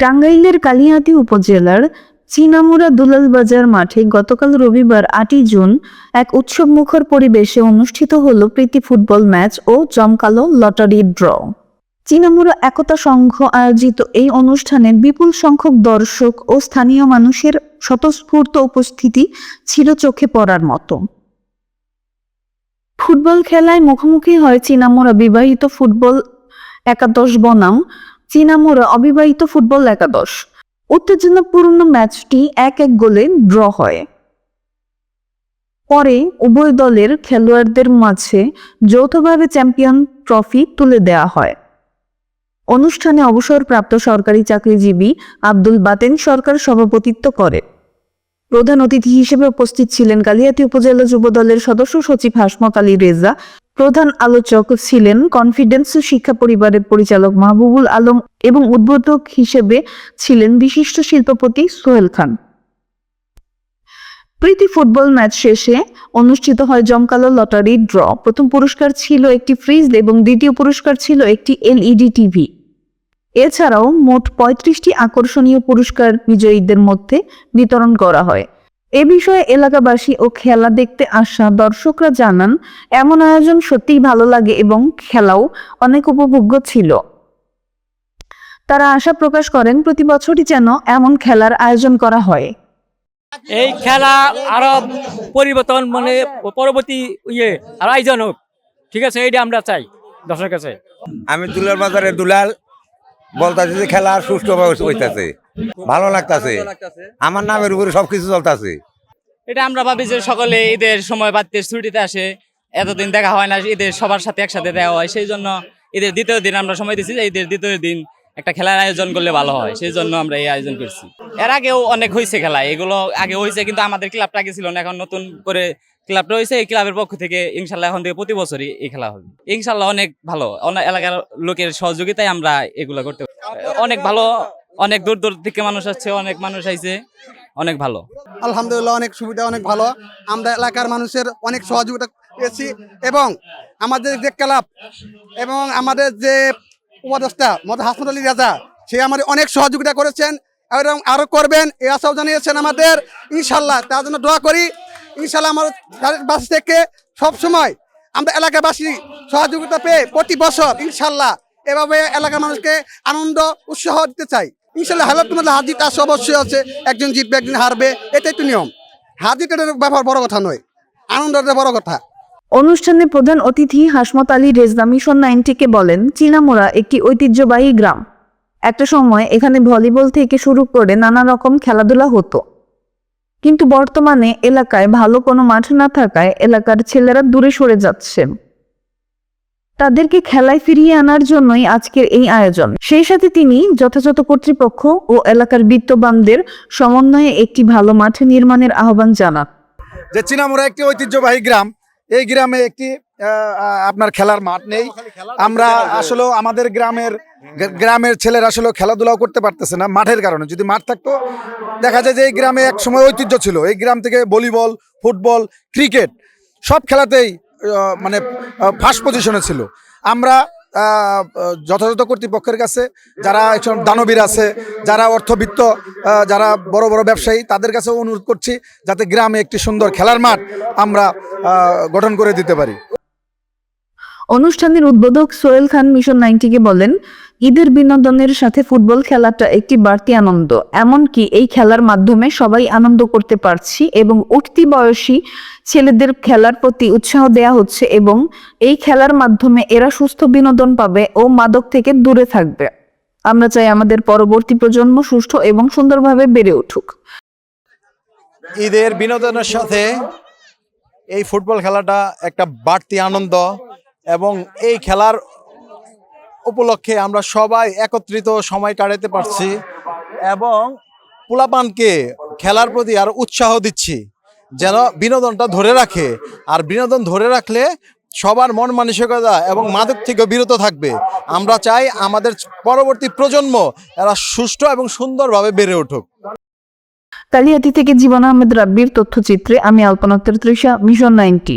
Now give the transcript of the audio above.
টাঙ্গাইলের কালিহাতী উপজেলার চিনামুরা দুলাল বাজার মাঠে গতকাল রবিবার আটই জুন এক উৎসব মুখর পরিবেশে অনুষ্ঠিত হল প্রীতি ফুটবল ম্যাচ ও জমকালো লটারি ড্র। চিনামুরা একতা সংঘ আয়োজিত এই অনুষ্ঠানে বিপুল সংখ্যক দর্শক ও স্থানীয় মানুষের স্বতঃস্ফূর্ত উপস্থিতি ছিল চোখে পড়ার মতো। ফুটবল খেলায় মুখোমুখি হয় চিনামুরা বিবাহিত ফুটবল একাদশ বনাম চিনামুরা অবিবাহিত ফুটবল একাদশ। উত্তেজনাপূর্ণ ম্যাচটি এক এক গোলে ড্র হয়। পরে উভয় দলের খেলোয়াড়দের মাঝে যৌথভাবে চ্যাম্পিয়ন ট্রফি তুলে দেওয়া হয়। অনুষ্ঠানে অবসরপ্রাপ্ত সরকারি চাকরিজীবী আব্দুল বাতেন সরকার সভাপতিত্ব করে। প্রধান অতিথি হিসেবে উপস্থিত ছিলেন কালিয়াতি উপজেলা যুব দলের সদস্য সচিব হাসমত আলী রেজা প্রধান আলোচক ছিলেন কনফিডেন্স শিক্ষা পরিবারের পরিচালক মাহবুবুল আলম এবং উদ্বোধক হিসেবে ছিলেন বিশিষ্ট শিল্পপতি সোহেল খান। প্রীতি ফুটবল ম্যাচ শেষে অনুষ্ঠিত হয় জমকালো লটারি ড্র। প্রথম পুরস্কার ছিল একটি ফ্রিজ এবং দ্বিতীয় পুরস্কার ছিল একটি এলইডি টিভি। এছাড়াও মোট পঁয়ত্রিশটি আকর্ষণীয় পুরস্কার বিজয়ীদের মধ্যে বিতরণ করা হয়। এ বিষয়ে এলাকাবাসী ও খেলা দেখতে আসা দর্শকরা জানান এমন আয়োজন সত্যিই ভালো লাগে এবং খেলাও অনেক উপভোগ্য ছিল। তারা আশা প্রকাশ করেন প্রতি বছরই যেন এমন খেলার আয়োজন করা হয়। এই খেলা আরও পরিবর্তন মানে পরবর্তী ইয়ে আর আয়োজন হোক। ঠিক আছে এইটা আমরা চাই দর্শকের কাছে। আমি দুলাল বাজারে দুলাল বলতাছি যে খেলা সুষ্ঠুভাবে হইতাছে। ভালো লাগতাছে। আমার নামের উপরে সবকিছু চলতেছে। এটা আমরা ভাবি যে সকলে ঈদের সময় বাড়তে ছুটিতে আসে এতদিন দেখা হয় না ঈদের সবার সাথে একসাথে দেখা হয়। সেই জন্য ঈদের দ্বিতীয় দিন আমরা সময় দিচ্ছি যে ঈদের দ্বিতীয় দিন একটা খেলার আয়োজন করলে ভালো হয়। সেই জন্য আমরা এই আয়োজন করছি। এর আগেও অনেক হয়েছে খেলা এগুলো আগে হয়েছে কিন্তু আমাদের ক্লাবটা আগে ছিল না এখন নতুন করে ক্লাবটা হয়েছে এই ক্লাবের পক্ষ থেকে ইনশাল্লাহ এখন থেকে প্রতি বছরই এই খেলা হবে। ইনশাল্লাহ অনেক ভালো অনেক এলাকার লোকের সহযোগিতায় আমরা এগুলো করতে পারি। অনেক ভালো অনেক দূর দূর থেকে মানুষ আসছে, অনেক মানুষ আইছে, অনেক ভালো। আলহামদুলিল্লাহ, অনেক সুবিধা, অনেক ভালো। আমরা এলাকার মানুষের অনেক সহযোগিতা পেয়েছি এবং আমাদের যে ক্লাব এবং আমাদের যে উপদেষ্টা মদ হাসমত আলী রাজা, সে আমাদের অনেক সহযোগিতা করেছেন এবং আরও করবেন এই আশাও জানিয়েছেন আমাদের। ইনশাল্লাহ, তার জন্য দোয়া করি। ইনশাল্লাহ আমার বাস থেকে সব সময় আমরা এলাকাবাসী সহযোগিতা পেয়ে প্রতি বছর ইনশাল্লাহ এভাবে এলাকার মানুষকে আনন্দ, উৎসাহ দিতে চাই। ইনশাল্লাহ হালাত তোমাদের হার জিত আসে অবশ্যই আছে, একজন জিতবে, একজন হারবে, এটাই তো নিয়ম। হার জিতের ব্যাপার বড় কথা নয় আনন্দটা বড় কথা। অনুষ্ঠানে প্রধান অতিথি হাসমত আলী রেজদা মিশন নাইনটিকে বলেন, চীনামোড়া একটি ঐতিহ্যবাহী গ্রাম। একটা সময় এখানে ভলিবল থেকে শুরু করে নানা রকম খেলাধুলা হতো। কিন্তু বর্তমানে এলাকায় ভালো কোনো মাঠ না থাকায় এলাকার ছেলেরা দূরে সরে যাচ্ছে। তাদেরকে খেলায় ফিরিয়ে আনার জন্যই আজকের এই আয়োজন। সেই সাথে তিনি যথাযথ কর্তৃপক্ষ ও এলাকার বিত্তবানদের সমন্বয়ে একটি ভালো মাঠ নির্মাণের আহ্বান জানান। যে চিনামুরা একটি ঐতিহ্যবাহী গ্রাম। এই গ্রামে একটি আপনার খেলার মাঠ নেই। আমরা আসলে আমাদের গ্রামের গ্রামের ছেলেরা আসলে খেলাধুলাও করতে পারতেছে না মাঠের কারণে। যদি মাঠ থাকতো, দেখা যায় যে এই গ্রামে এক সময় ঐতিহ্য ছিল। এই গ্রাম থেকে ভলিবল, ফুটবল, ক্রিকেট সব খেলাতেই মানে ফার্স্ট পজিশনে ছিল। আমরা যথাযথ কর্তৃপক্ষের কাছে, যারা একজন দানবীর আছে, যারা অর্থবিত্ত যারা বড় বড় ব্যবসায়ী, তাদের কাছে অনুরোধ করছি যাতে গ্রামে একটি সুন্দর খেলার মাঠ আমরা গঠন করে দিতে পারি। অনুষ্ঠানের উদ্বোধক সোহেল খান মিশন নাইনটিকে বলেন ঈদের বিনোদনের সাথে ফুটবল খেলাটা একটি বাড়তি আনন্দ। এমনকি এই খেলার মাধ্যমে সবাই আনন্দ করতে পারছি এবং উঠতি বয়সী ছেলেদের খেলার প্রতি উৎসাহ দেয়া হচ্ছে এবং এই খেলার মাধ্যমে এরা সুস্থ বিনোদন পাবে ও মাদক থেকে দূরে থাকবে। আমরা চাই আমাদের পরবর্তী প্রজন্ম সুষ্ঠু এবং সুন্দরভাবে বেড়ে উঠুক। ঈদের বিনোদনের সাথে এই ফুটবল খেলাটা একটা বাড়তি আনন্দ এবং এই খেলার উপলক্ষে আমরা সবাই একত্রিত সময় কাটাতে পারছি এবং পোলাপানকে খেলার প্রতি আর উৎসাহ দিচ্ছি, যেন বিনোদনটা ধরে রাখে। আর বিনোদন ধরে রাখলে সবার মন মানসিকতা এবং মাদক থেকে বিরত থাকবে। আমরা চাই আমাদের পরবর্তী প্রজন্ম এরা সুষ্ঠু এবং সুন্দরভাবে বেড়ে উঠুক। কালিয়াতি থেকে জীবন আহমেদ রাব্বির তথ্যচিত্রে আমি Alpana Trisha mission ninety.